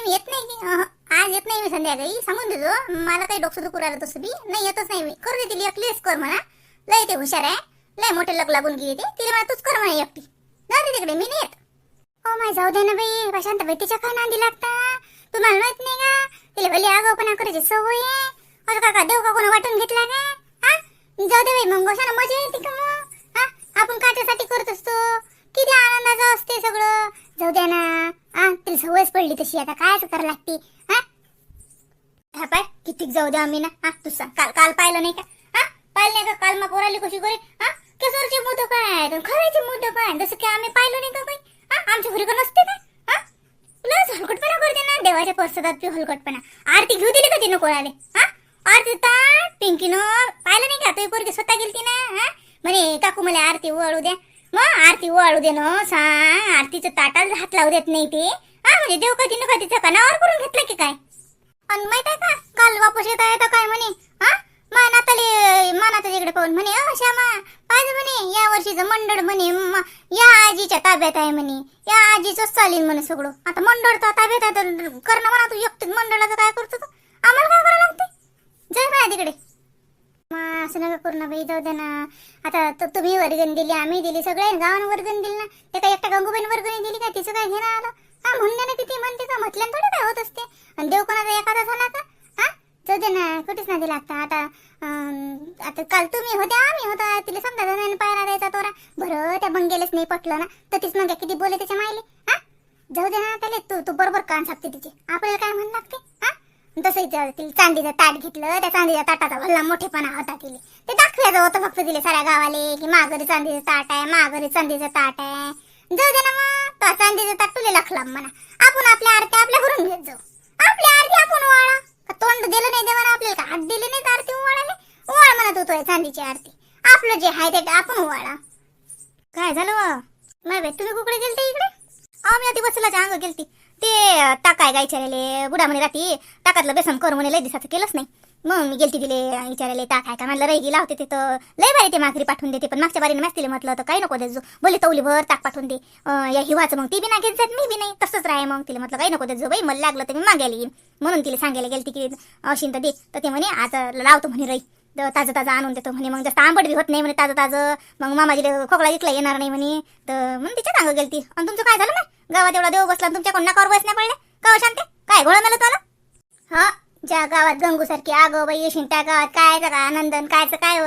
नाही येत नाही. आज येत नाही मी संध्याकाळी. सांगून देतो. मला काही डोकं दुखू राहिलं तसं बी. नाही येतच नाही मी. करू दे तिला एकलीच कर म्हणा. लय ते हुशार आहे. लय मोठे लग लागून गेली ते. तिला मला तूच कर म्हणा एकटी. जा रे तिकडे मी नाही येत ओ माय जाऊ दे ना बाई. प्रशांत बाई तिच्या काय नांदी लागता. तुम्हाला माहीत नाही का? तिला भले पण करायची सवय आहे. असं काका देव का कोणा वाटून घेतला का? हा? जाऊ दे बाई मग गोशाला मजा येते का मग? हा? आपण काट्यासाठी करत असतो. किती आनंदाचं असते सगळं. जाऊ द्या ना. हा तिला सवयच पडली तशी. आता कायच करायला लागते. हा पाय किती जाऊ द्या आम्ही ना. हा तू सांग काल काल पाहिलं नाही का? हा पाहिलं नाही का? काल मग पोराली कशी करे? हा केसरचे मुद्दे काय आहेत खरायची मुद्दे काय जसं की आम्ही पाहिलं नाही का काही हा आमच्या घरी का नसते का हा लस हलकटपणा करते ना. देवाच्या प्रसादात बी हलकटपणा. आरती घेऊ दिली का तिनं कोणाले? हा आरती ताट पिंकीनं पाहिलं नाही का? तुझी पोरगी स्वतः गेलती ना. हा म्हणे काकू मला आरती ओवाळू द्या. मग आरती वाळू दे ना सांग आरतीचं ताटाला हात लावू देत नाही ते. हा म्हणजे देव कधी तिनं कधी कानावर करून घेतलं की काय? आणि माहीत आहे का काल वापस येता आहे काय म्हणे? हा मा नाताले मानाचं इकडे पाहून म्हणे अ श्यामा पाहिजे म्हणे या वर्षीचं मंडळ म्हणे या आजीच्या ताब्यात आहे म्हणे या आजीच चालीन म्हणे सगळं. आता मंडळ तर ताब्यात आहे तर करणं म्हणा तू एकटीच मंडळाचं काय करतो तू? आम्हाला काय करावं लागते? जय बाया तिकडे. असं नका करू ना बाई जाऊ दे ना. आता त- तुम्ही वर्गण दिली आम्ही दिली सगळ्या गावानं वर्गण दिली ना. ते काय एकटा गंगूबाईन वर्गणी दिली का? तिचं काय घेणं आलं? हा ना किती म्हणते का? म्हटल्यानं थोडं काय होत असते. आणि देव कोणाचा एखादा झाला का? हा? जाऊ दे ना कुठेच नाही दिला आता. आता अं, आता काल तुम्ही होत्या आम्ही होता. तिला समजा जणांनी पायला द्यायचा तोरा. बरं त्या बंगेलेच नाही पटलं ना. तर तीच मग किती बोले त्याच्या मायले. हा? जाऊ दे ना त्याला तू तू बरोबर कान सापते तिचे. आपल्याला काय म्हणू लागते? हा तिला चांदीचं ताट घेतलं त्या चांदीच्या ताटाचा भल्ला मोठेपणा होता तिले. ते दाखवायचं होतं फक्त तिले साऱ्या गावाले की माघारी चांदीचं ताट आहे माघारी चांदीचं ताट आहे. जाऊ दे ना मग तो चांदीचं ताट तुले लखला म्हणा. आपण आपल्या आरती आपल्या घरून घेत जाऊ. आपली आरती आपण वाळा. तोंड दिलं नाही देवाना आपल्याला का हात दिले नाही तर आरती वाळाले? वाळ म्हणत होतोय चांदीची आरती. आपलं जे आहे ते आपण ओवाळा काय झालं माय बाई तुम्ही कुकडे गेलते इकडे? अहो मी आधी वसलाच्या अंग गेलती. ते टाकाय का विचारायले बुडा म्हणे राती टाकातलं बेसन कर म्हणे लय दिसाचं केलंच नाही. मग मी गेलती तिले विचारायले टाकाय का म्हणलं रही गेला होते ते तर लय बारी ते माघरी पाठवून देते पण मागच्या बारीने मॅच म्हटलं तर काही नको देजो बोले तवली भर ताक पाठवून दे. या हिवाचं मग ती बी नाही घेत जात मी बी नाही. तसंच राहे मग. तिला म्हटलं काही नको देजो बाई मला लागलं तर मी मागायला येईन. म्हणून तिला सांगायला गेलती की अशीन तर दे. तर ते म्हणे आज लावतो म्हणे रही तर ताजं ताजं आणून देतो म्हणे. मग जास्त आंबट बी होत नाही म्हणे ताजं ताजं. मग मामाजीला खोकला इकला येणार नाही म्हणे. तर म्हणून तिच्या सांग गेलती. आणि तुमचं काय झालं ना गावात एवढा देव बसला तुमच्या कोण नाकावर बस नाही पडले का शांते? काय घोळ मेलं तुला हा ज्या गावात गंगू सारखी आगो बाई येशील त्या गावात काय का आनंदन कायचं काय व?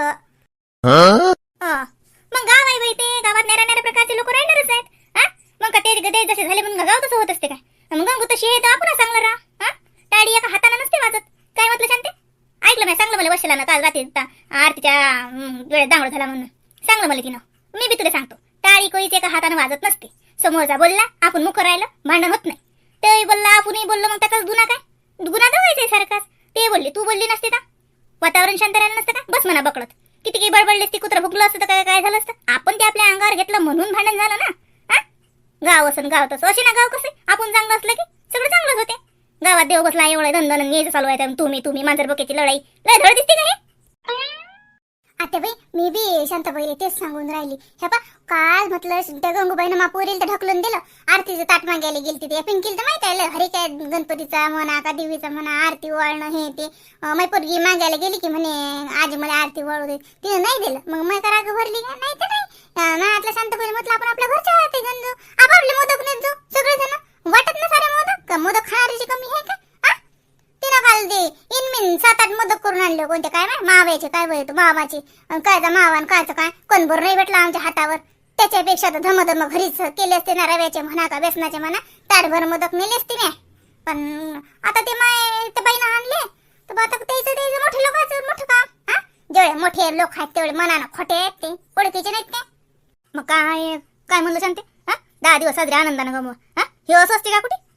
हा. मग गाव आहे बाई ते. गावात नेऱ्या नेऱ्या प्रकारचे लोक राहणारच आहेत. हा? मग का ते ते जसे झाले मग गाव तसं होत असते काय? मग गंगू तशी आहे तर आपण राहा. हा? टाळी एका हाताने नसते वाजत. काय म्हटलं शांते? ऐकलं मी चांगलं मला वशिला ना काल रात्री आरतीच्या वेळेत दांगड झाला म्हणून. चांगलं मला तिनं. मी बी तुला सांगतो. टाळी कोळीच एका हातानं वाजत नसते. समोरचा बोलला आपण मुख राहिलं भांडण होत नाही. ते बोलला आपणही बोललो मग त्याचाच गुन्हा काय? गुन्हा तर सारखाच. ते बोलली तू बोलली नसते का? वातावरण शांत राहिलं नसतं का? बस म्हणा बकडत किती काही बडबडली ती कुत्र भुकलं असतं काय काय झालं असतं? आपण ते आपल्या अंगावर घेतलं म्हणून भांडण झालं ना? हा? गाव असं गाव तसं. असे ना गाव कसे आपण चांगलं असलं की सगळं चांगलंच होते. गावात देव बसला एवढं धंदन यायचं चालू आहे तुम्ही तुम्ही मांजर बोक्याची लढाई लय धड दिसते का हे आता बाई मी बी शांताबाईला तेच सांगून राहिली. हे पा काल म्हटलं त्या गंगूबाईनं मा पोरीला तर ढकलून दिलं. आरतीचं ताट मागायला गेली त्या पिंकील तर माहीत आहे लय हरी काय गणपतीचा म्हणा का देवीचा म्हणा आरती वळणं हे ते. अं, मै पोरगी मागायला गेली की म्हणे आज मला आरती वळू दे. तिने नाही दिलं. मग मै राग भरली का? नाही तर नाही. ना आपल्या म्हटलं आपण आपल्या घरच्या आरती गंजू आपापले मोदक नेत जाऊ सगळेजण. वाटत ना सारे मोदक. मोदक खाणारीची कमी आहे का? आ? तिनं काल ते इनमिन सात आठ मोदक करून आणले कोणते? काय माहीत? मावायचे काय बोलतो मावाचे अन कायचा मावान कायचं काय? कोण भर नाही भेटला आमच्या हातावर. त्याच्यापेक्षा तर धमधम घरीच केले असते ना रव्याचे म्हणा का व्यसनाचे म्हणा. ताटभर मोदक नेले असते ना. पण आता ते माय ते बाईनं आणले. तर आता त्याचं त्याचं मोठे लोकांचं मोठं काम. हा जेवढे मोठे लोक आहेत तेवढे मनानं खोटे आहेत ते. ओळखीचे नाहीत ते. मग काय काय म्हणलं शांते हा दहा दिवस साजरे आनंदानं गमव. हा हे असं असते का कुठे?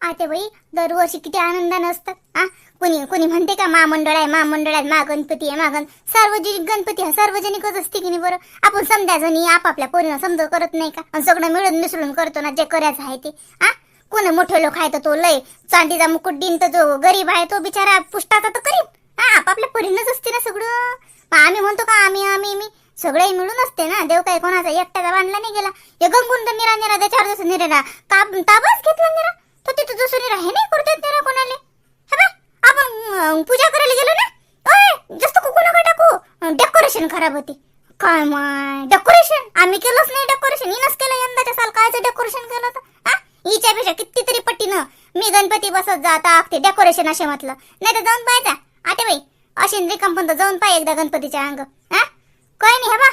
आता बाई दरवर्षी किती आनंदानं असतात आ? कोणी कोणी म्हणते का महामंडळ आहे महामंडळ आहे मा गणपती आहे मा गण सार्वजनिक गणपती हा सार्वजनिकच असते की नाही बरं? आपण समजा जणी आपापल्या पोरीनं समजा करत नाही का? आणि सगळं मिळून मिसळून करतो ना जे करायचं आहे ते आ? कोण मोठे लोक आहे तर तो लय चांदीचा मुकुट दिन तर जो गरीब आहे तो बिचारा पुष्टाचा तर करीन. हा आपापल्या पोरीनंच असते ना सगळं. आम्ही म्हणतो का आम्ही आम्ही मी सगळे मिळून असते ना देव काय कोणाचा एकट्याचा बांधला नाही गेला. हे गंगून तर निरा निरा त्याच्यावर जसं निरा ताबच घेतला निरा. तर तिथं दुसरी राहे नाही करतात येत ना कोणाले? आपण पूजा करायला गेलो ना? ओय जास्त कुकू नका टाकू. डेकोरेशन खराब होते. काय माय डेकोरेशन आम्ही केलंच नाही डेकोरेशन हिनच केलं यंदाच्या साल कायचं डेकोरेशन केलं होतं. हिच्यापेक्षा कितीतरी पट्टीनं मी गणपती बसत जाता ते डेकोरेशन असे म्हटलं. नाही तर जाऊन पाहायचा आते बाई अशी रिकाम पण जाऊन पाय एकदा गणपतीच्या अंग. हा काय नाही हे बा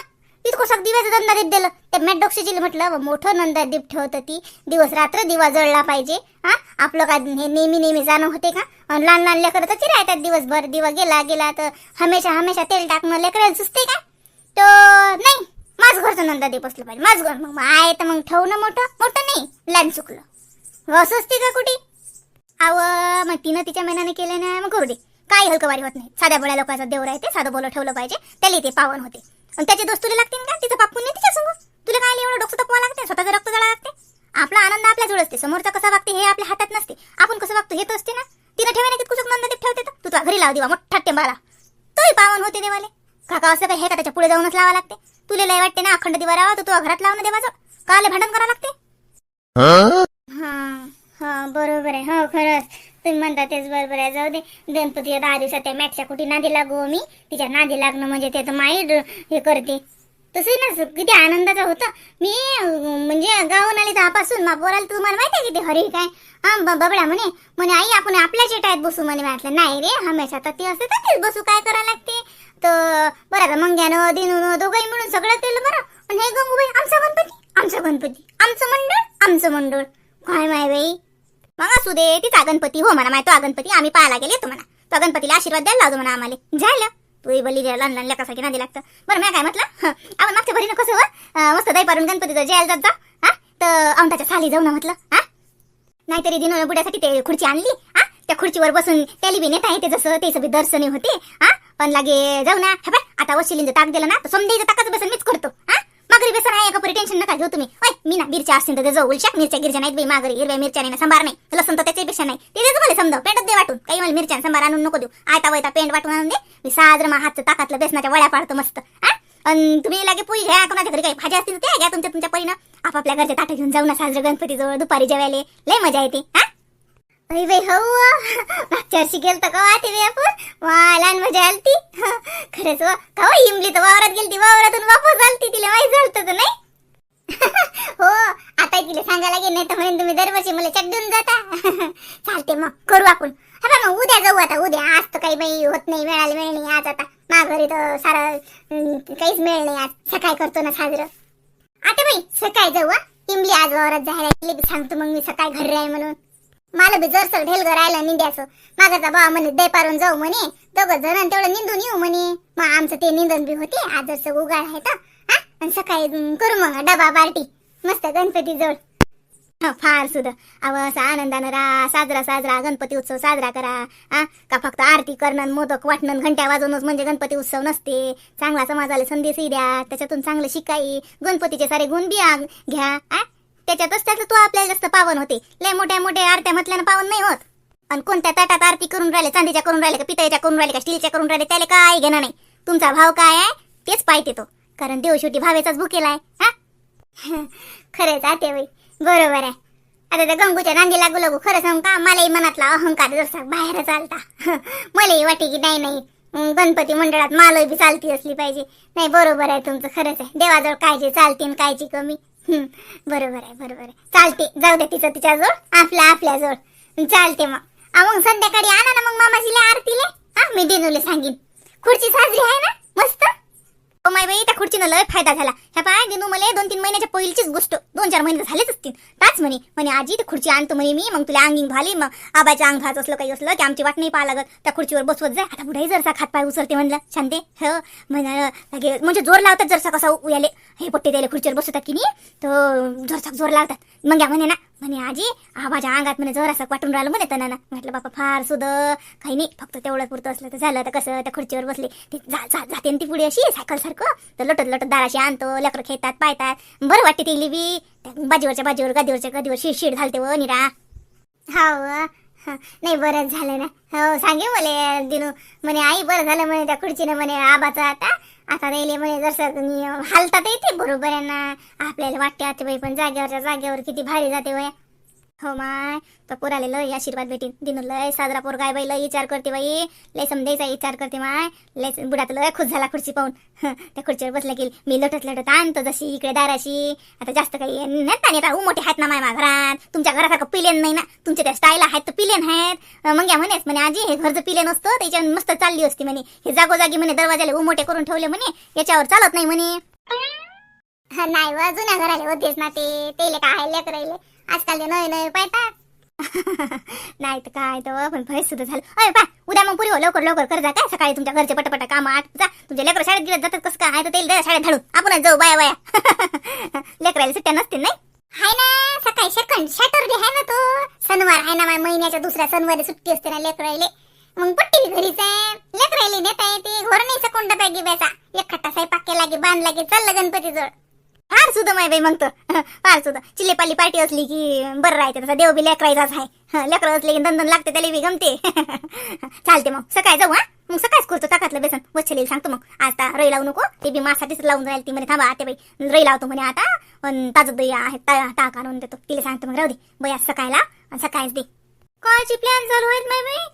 इतकं सग दिव्याचं नंदादीप दिलं. ते मॅडॉक्सीची म्हटलं मोठं नंदा दीप ठेवत ती. दिवस रात्र दिवा जळला पाहिजे. हा? आपलं काय हे नेहमी नेहमी जाणं होते का? आणि लहान लहान लेकरं तर चिरायतात दिवसभर. दिवा गेला गेला तर हमेशा हमेशा तेल टाकणं लेकरायला सुचते का? तर नाही. माझ घरचं नंदा दीप असलं पाहिजे. माझ घर मग आहे तर मग ठेवणं मोठं. मोठं नाही. लहान चुकलं. असं असते का कुठे? आव मग तिनं तिच्या मनाने केलं ना मग करू दे. काही हलकवारी होत नाही. साध्या बड्या लोकांचा देव राहते. साधं बोलं ठेवलं पाहिजे. त्याला ते पावन होते. आणि त्याचे दोस्त तुला लागतील का तिचं पापून नाही तिच्या समोर तुला काय एवढं डोकं तपवा लागते? स्वतःचं रक्त जळा लागते? आपला आनंद आपल्या जवळ असते. समोरचा कसा वागते हे आपल्या हातात नसते. आपण कसं वागतो हे तर असते ना? तिनं ठेवायला किती कुचक नंद ठेवते तर? तू तुझ्या घरी लाव दिवा मोठा टेंबाला तोही पावन होते देवाले. काका असं काय हे का त्याच्या पुढे जाऊनच लावा लागते? तुला लय वाटते ना अखंड दिवा राहा तर तुझ्या घरात लावणं देवाचं काले भांडण करावं लागते? हा हा बरोबर आहे. हो खरंच. तुम्ही म्हणता तेच बरोबर आहे. जाऊ दे. गणपती दहा दिवसात त्या मॅटच्या कुठे नादी लागू मी? तिच्या नादी लागणं म्हणजे ते तर माई हे करते. तसंही ना किती आनंदाचं होतं. मी म्हणजे गावून आली तेव्हापासून. मा तुम्हाला माहिती आहे किती ते हरी काय? हा बबड्या म्हणे म्हणे आई आपण आपल्या चेटायत बसू म्हणे म्हटलं. नाही रे हमेशा तर ते असते तर तेच बसू. काय करावं लागते? तर बरं आता मंग्यानं दिनून दोघंही मिळून सगळं केलं बरं. पण हे गंगूबाई आमचा गणपती आमचा गणपती आमचं मंडळ आमचं मंडळ. काय माय बाई? मग असू दे तिचा गणपती हो म्हणा तो गणपती आम्ही पाहायला गेले तो म्हणा तो गणपतीला आशीर्वाद द्यायला लावतो म्हणा आम्हाला. झालं. तू बली लहान लहान लेकासाठी नादी लागतं. बरं मी काय म्हटलं? आपण मागच्या भरीनं कसं हो? मस्त दही पारून गणपतीचं जेल जात जा हा. तर औंधाच्या साली जाऊ ना म्हटलं हा. नाहीतरी दिन बुड्यासाठी ते खुर्ची आणली हा. त्या खुर्चीवर बसून त्याला बी नेता येते जसं ते सगळी दर्शनी होते हा. पण लागे जाऊ ना. हे बाय आता वशिलींचं ताक दिलं ना तर समजायचं ताकाच बसून मीच करतो हा. मागरी बेसन आहे का पुरी? टेन्शन नका घेऊ तुम्ही. ओय मी ना मिरच्या असतील तर जाऊ उलशा मिरच्या गिरच्या नाहीत बाई मागरी हिरव्या मिरच्या नाही संभार नाही. लसूण तर त्याच्यापेक्षा नाही. ते देतो मला समजा पेंटच दे वाटून. काही मला मिरच्या संभार आणून नको देऊ. आयता वयता पेंट वाटून आणून दे. मी साजर मा हातचं ताकातलं बेसनाच्या वड्या पाडतो मस्त. हा आणि तुम्ही लागे पोळी घ्या. कोणाच्या घरी काही भाज्या असतील त्या घ्या तुमच्या तुमच्या परीनं. आपापल्या घरचे ताटं घेऊन जाऊ ना साजरं गणपती जवळ दुपारी जेवायला. लय मजा येते. हा अरे बाई हो, हो मागच्या वर्षी गेलतो का हो वाटे बी आपण? वा लहान मजा आलती. खरंच वा का हो, इमली तर वावरात गेलती वावरातून वापस आलती तिला माहीत झालं तर नाही? हो आता तिला सांगायला गेले नाही तर म्हणून तुम्ही दरवर्षी मला चट जाता. चालते मग करू आपण. हा मग उद्या जाऊ आता उद्या. आज तर काही बाई होत नाही मिळालं मिळ नाही आज आता मा घरी तर सारं काहीच मिळ नाही आज. सकाळी करतो ना साजरं. आता बाई सकाळी जाऊ हा. इमली आज वावरात जायला गेली सांगतो मग मी सकाळी घरी आहे म्हणून. मला बी जर ढेल राहिला निंद्याचं. मागाचा भाव म्हणे दे पारून जाऊ म्हणे. दोघं जण तेवढं निंदून येऊ म्हणे. मग आमचं ते निंदन बी होते आज जसं उगाळ आहे तर. हा? आणि सकाळी करू मग डबा पार्टी मस्त गणपती जवळ. हा, फार सुद्धा अव असा आनंदानं राहा साजरा साजरा गणपती उत्सव साजरा करा. हा? का फक्त आरती करणं मोदक वाटणं घंट्या वाजवणंच म्हणजे गणपती उत्सव नसते. चांगला समाजाला संदेश द्या त्याच्यातून चांगलं शिकाई. गणपतीचे सारे गुण बी घ्या. आ? त्याच्यातच त्याचं तो आपल्याला जास्त पावन होते. लय मोठ्या मोठ्या आरत्या म्हटल्यानं पावन नाही होत. आणि कोणत्या ताटात आरती करून राहिले चांदीच्या करून राहिले का पितळीच्या करून राहिले का स्टीलच्या करून राहिले त्याला काय घेणं नाही. तुमचा भाव काय आहे तेच पाहिजे तो. कारण देव शेवटी भावेचाच भुकेला आहे हा? खरंच आते बाई. बरोबर आहे. आता त्या गंगूच्या नांदी लागू लागू खरं सांग का मलाही मनातला अहंकार जसा बाहेर चालता. मलाही वाटे की नाही नाही. गणपती मंडळात मालही बी चालती असली पाहिजे. नाही बरोबर आहे तुमचं खरंच आहे. देवाजवळ कायची चालते आणि कायची कमी. बरोबर आहे बरोबर आहे. चालते जाऊ दे तिचं तिच्याजवळ. आपल्या आपल्याजवळ चालते मग. मग संध्याकाळी आणा ना मग मामाजीला आरतीले. हा मी दिनूले सांगीन. खुर्ची साजरी आहे ना? मस्त? ओ माय बाई त्या खुर्चीनं लय फायदा झाला. ह्या पाय दिनू मला दोन तीन महिन्याच्या पहिलीचीच गोष्ट. दोन चार महिने झालेच असतील. ताच म्हणे. म्हणे आजी ती खुर्ची आणतो म्हणे मी मग तुला अंगिंग भाली मग आबाच्या अंग भाच असलं काही असलं की आमची वाट नाही पाहा लागत. त्या खुर्चीवर बसवत जाय आता बुढाई जरसा खात पाय उचलते म्हणलं. शांते हो म्हणे म्हणजे जोर लावतात जरसा कसा उयाले हे पट्टे त्याला खुर्चीवर बसवतात की नाही तर जरसा जोर लावतात. मग या म्हणे ना म्हणे आजी आबाच्या अंगात म्हणे जरासं वाटून राहिलं म्हणे त्यांना ना म्हटलं बापा फार सुद काही नाही फक्त तेवढं पुरतं असलं तर झालं तर कसं त्या खुर्चीवर बसले ते जा जा जाते ना ती पुढे अशी सायकल सारखं तर लटत लटत दाराशी आणतो लेकरं खेळतात पायतात बरं वाटते ती बी त्या बाजीवरच्या बाजीवर गादीवरच्या गादीवर शीड शीड घालते व निरा. हो हा नाही बरंच झालं ना. हो सांगे मला दिनू. म्हणे आई बरं झालं म्हणे त्या खुर्चीनं म्हणे आबाचा आता. आता राहिले जसं हालतात येते बरोबर आहे ना. आपल्याला वाटते आते बाई पण जागेवरच्या जागेवर किती भारी जाते वय. हो माय तर पोराले लय आशीर्वाद भेटीन. दिन लय साजरा पोर गाय बाई लय विचार करते बाई. लय समजायचा विचार करते माय. लय बुडात लय खुश झाला खुर्ची पाहून. त्या खुर्चीवर बसला की मी लटत लटत आणतो जशी इकडे दाराशी. आता जास्त काही नेता नेता मोठे आहेत ना माय मा घरात. तुमच्या घरासारखं पिलेन नाही ना. तुमच्या त्या स्टाईल आहेत तर पिलेन आहेत. मग या म्हणेस म्हणे आजी हे घरचं पिलेन असतं त्याच्यावर मस्त चालली असती म्हणे. हे जागोजागी म्हणे दरवाजाले उमोटे करून ठेवले म्हणे याच्यावर चालत नाही म्हणे. नाही व जुन्या घराले होतेच ना ते. तेले काय आजकाल ते नवे नवे पाहतात नाही तर काय तर पण भय सुद्धा झालं. अरे पा उद्या मग पुरी हो लवकर लवकर कर जा काय? सकाळी तुमच्या घरचे पटपट काम आठ जा. तुमच्या लेकर शाळेत गेलं जातात कसं काय? तर ते शाळेत धाडून. आपणच जाऊ बाया बाया. लेकरायला सुट्ट्या नसतील नाही? हाय ना सकाळी सेकंड सॅटरडे हाय ना तो शनिवार हाय ना माझ्या महिन्याच्या दुसऱ्या शनिवारी सुट्टी असते ना लेकरायले. मग पट्टी घरीच. आहे लेकरायले नेता येते घोर नाही सकून डब्या गिब्याचा. एक खट्टा स्वयंपाक केला लागे बांध लागे चाललं गणपती जवळ फार सुद्धा माय बाई मग तर. फार सुद्धा चिल्लेपाली पार्टी असली की बरं राहते तसा. देव बी लेकरायचाच आहे लेकरं असले की दंदन लागते त्याला बी गमते. चालते मग. सकाळी जाऊ हा? मग सकाळीच करतो ताकातलं बेसन. वच्छलेली सांगतो मग. आता रई लावू नको. ते बी मासाठीच लावून राहील ती. म्हणे थांबा आते बाई. रई लावतो म्हणे आता. पण ताज दही आहे ताक आणून देतो. तिला सांगतो मग राहू दे. बया सकाळला. सकाळीच दे. कायची प्लॅन चालू आहेत माय बाई?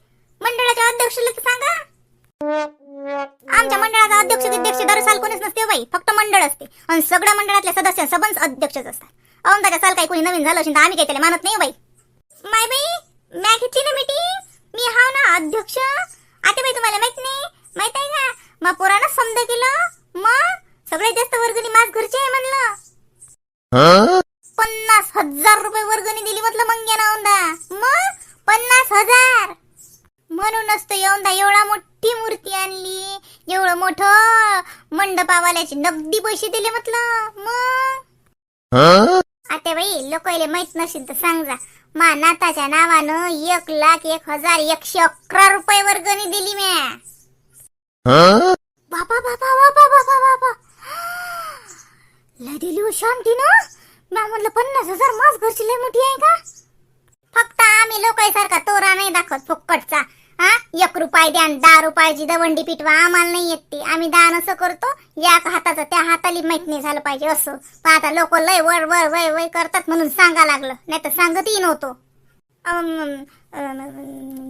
दर साल कोणीच नसते हो बाई. फक्त मंडळ असते. आणि सगळ्या मंडळातल्या सदस्य सबंध अध्यक्षच असतात. अहून त्याच्या साल काही कोणी नवीन झालं असेल तर आम्ही काही त्याला मानत नाही हो बाई. माय बाई मॅ घेतली ना मीटिंग मी हाव ना अध्यक्ष. आता बाई तुम्हाला माहीत नाही. माहीत आहे का? मग पोरानं समजा केलं. मग सगळ्यात जास्त वर्गणी माझ घरची आहे म्हणलं. पन्नास हजार रुपये वर्गणी दिली म्हटलं मंग्याना औंदा मग पन्नास हजार. म्हणूनच तर यौंदा एवढा मोठी मूर्ती आणली. एवढं मोठं मंडपावाल्याचे नगदी पैसे दिले म्हटलं. मग? आता बाई लोकायले माहीत नसेल तर सांग जा. मा नाताच्या नावानं एक लाख एक हजार एकशे अकरा रुपये वर्गणी दिली म्या. बाबा बाबा बाबा बाबा बाबा लय दिली हो शांती ना? म्या म्हणलं पन्नास हजार मास घरची लय मोठी आहे का? फक्त आम्ही लोकांसारखा तोरा नाही दाखवत फुक्कटचा हा? एक रुपये द्या दहा रुपयाची दवंडी पिटवा आम्हाला नाही येत ते. आम्ही दान असं करतो या हाताचं त्या हाताली माहीत नाही झालं पाहिजे असं. पण आता लोक लय वर वर वय वय करतात म्हणून सांगा लागलं. नाही तर सांगतही नव्हतो.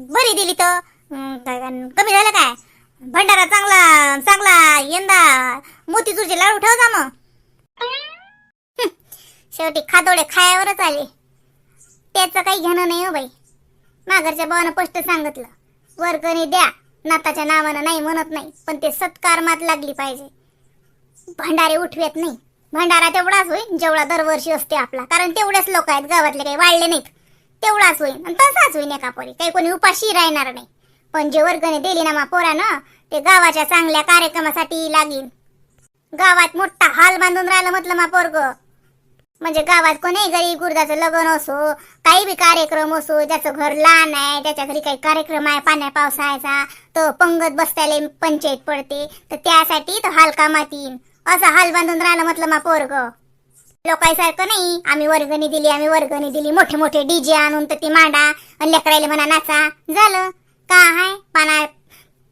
बरी दिली तर. काय कमी झालं काय? भंडारा चांगला चांगला यंदा. मोतीचूरचे लाडू ठेव जा मग. शेवटी खादोडे खायावरच आले. त्याचं काही घेणं नाही हो बाई. माघरच्या भावानं स्पष्ट सांगितलं. वर्गणी द्या. नाताच्या नावानं नाही म्हणत नाही पण ते सत्कार मात लागली पाहिजे. भंडारे उठवेत नाही. भंडारा तेवढाच होईल जेवढा दरवर्षी असते आपला. कारण तेवढेच लोक आहेत गावातले काही वाढले नाहीत. तेवढाच होईल आणि तसाच होईल एका पोरी. काही कोणी उपाशी राहणार नाही. पण जे वर्गणी दिली ना मा पोरानं ते गावाच्या चांगल्या कार्यक्रमासाठी लागेल गावात मोठा हाल बांधून राहिलं म्हटलं मा पोरग. म्हणजे गावात कोणी गरीब गुरदाचं लग्न असो काही बी कार्यक्रम असो ज्याचं घर लहान आहे त्याच्या घरी काही कार्यक्रम आहे पाण्या पावसाळ्याचा तो पंगत बसत्याले पंचायत पडते तर त्यासाठी तर हलका कामात असं हाल बांधून राहिलं म्हटलं मा पोरग. लोकांसारखं नाही आम्ही वर्गणी दिली आम्ही वर्गणी दिली. मोठे मोठे डीजे आणून तर ती मांडा आणि लेकरायले म्हणा नाचा. झालं. का हाय? पाण्यात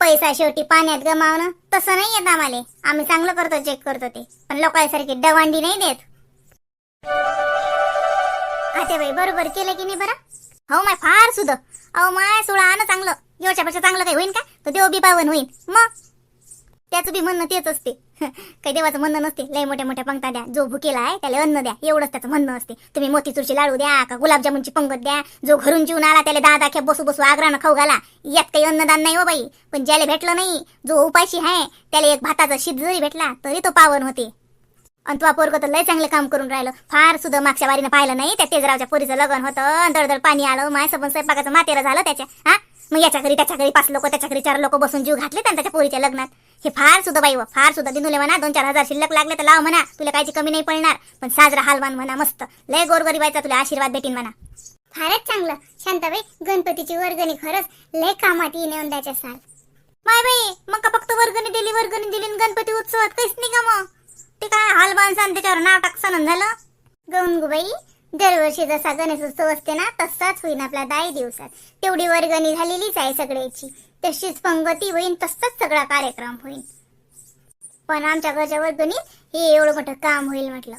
पैसा शेवटी पाण्यात गमावणं. तसं नाही येत आम्हाला. आम्ही चांगलं करतो चेक करतो ते. पण लोकांसारखी दवांडी नाही देत. आता बाई बरोबर केलं की नाही बरं? हो माय फार सुद अहो माय सोळा आण चांगलं. एवढ्यापेक्षा चांगलं काही होईन का? तर देव बी पावन होईन. मग? त्याचं बी म्हणणं तेच असते. काही देवाचं म्हणणं नसते. लय मोठ्या मोठ्या पंक्ता द्या. जो भुकेला आहे त्याला अन्न द्या. एवढंच त्याचं म्हणणं असते. तुम्ही मोतीचूरचे लाडू द्या का गुलाबजामुनची पंगत द्या. जो घरून जीवन आला त्याला दहा दाख्या बसू बसू आग्रानं खाऊ घाला. यात काही अन्नदान नाही हो बाई. पण ज्याला भेटलं नाही जो उपाशी आहे त्याला एक भाताचा शीत जरी भेटला तरी तो पावन होते. आणि तुझा पोरग तर लय चांगलं काम करून राहिलं. फार सुद्धा मागच्या वारीनं पाहिलं नाही त्या तेजरावच्या पोरीचं लग्न होतं. दळदळ पाणी आलं माय सबन स्वयंपाकाचं मातेरा झालं त्याच्या. हा? मग याच्या घरी त्याच्या घरी पाच लोक त्याच्या घरी चार लोक बसून जीव घातले आणि त्याच्या पोरीच्या लग्नात. हे फार सुद्धा बाई व, फार सुद्धा दिनुले म्हणा दोन चार हजार शिल्लक लागले तर लाव म्हणा. तुला कायची कमी नाही पडणार. पण साजरा हालवान म्हणा मस्त. लय गोरगरीबाईचा तुला आशीर्वाद भेटीन म्हणा. फारच चांगलं. शांताबाई गणपतीची वर्गणी खरंच लय कामात येईन यंदाच्या साल. माय बाई मग का फक्त वर्गणी दिली वर्गणी दिली गणपती उत्सवात काहीच नाही का मग? ते काय हालबान सांग त्याच्यावर नाटक सणन झालं? गंगूबाई दरवर्षी जसा गणेश उत्सव असते ना तसाच होईन आपला दाई दिवसात. तेवढी वर्गणी झालेलीच आहे सगळ्याची. तशीच पंगती होईन तसाच सगळा कार्यक्रम होईल पण आमच्या घरच्या वर्गणीत हे एवढं मोठं काम होईल म्हटलं.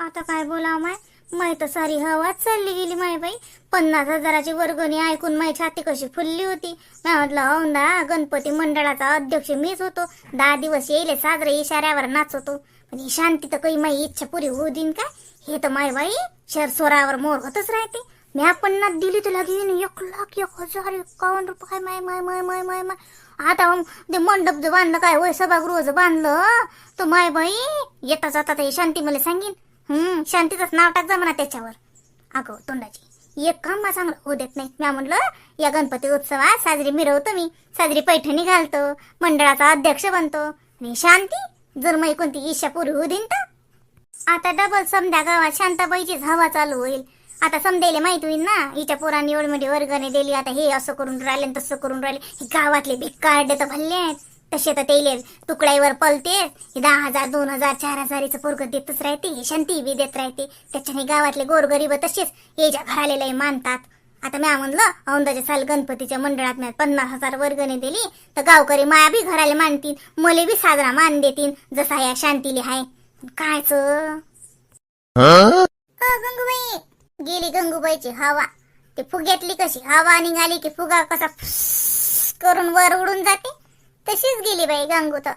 आता काय बोलावं माय? माय तर सारी हवाच चालली गेली माय बाई. पन्नास हजाराची वर्गणी ऐकून माय छाती कशी फुलली होती. मी म्हटलं हो ना गणपती मंडळाचा अध्यक्ष मीच होतो. दहा दिवस येईल साजरे इशाऱ्यावर नाचवतो आणि शांती तर काही माझी इच्छा पुरी होऊ देईन का? हे तर माय बाई शहर स्वरावर मोर होतच राहते. मी पन्नास दिली तर घेईन एक लाख एक हजार एकावन्न रुपये माय माय माय माय माय माय. आता ते मंडप जो बांधलं काय? वय सभागृह जो बांधलं तर माय बाई येता जाता ते शांती मला सांगेन. हम्म शांतीचंच नाव टाक जा म्हणा त्याच्यावर. अगं तोंडाची. एक काम मला चांगलं होऊ देत नाही. मी म्हणलं या गणपती उत्सवात साजरी मिरवतो मी. साजरी पैठणी घालतो मंडळाचा अध्यक्ष बनतो. आणि शांती जर मग कोणती इच्छा पुरी होऊ देईन तर? आता डबल समध्या गावात शांताबाईचीच हवा चालू होईल. आता समजायला माहीत होईल ना हिच्या पोरांनी एवढी मोठी दिली आता हे असं करून राहिले तसं करून राहिले. हे गावातले भिक्कारडे तर भल्ले आहेत. तसे तर तेले तुकड्यावर पलते हे दहा हजार दोन हजार चार हजारीचं पोरग देतच राहते हे शांती बी देत राहते. त्याच्याने गावातले गोरगरीब तसेच याच्या घराले मानतात. आता म्या म्हणलं औंदाच्या साल गणपतीच्या मंडळात म्या पन्नास हजार वर्गणी दिली तर गावकरी माया बी घराला मानतील मले बी साजरा मान देतील जसा या शांतीले हाय. कायच गंगूबाई! गेली गंगूबाईची हवा. ते फुग्यातली कशी? हवा निघाली की फुगा कसा करून वर उडून जाते. तशीच गेली बाई गंगू तर.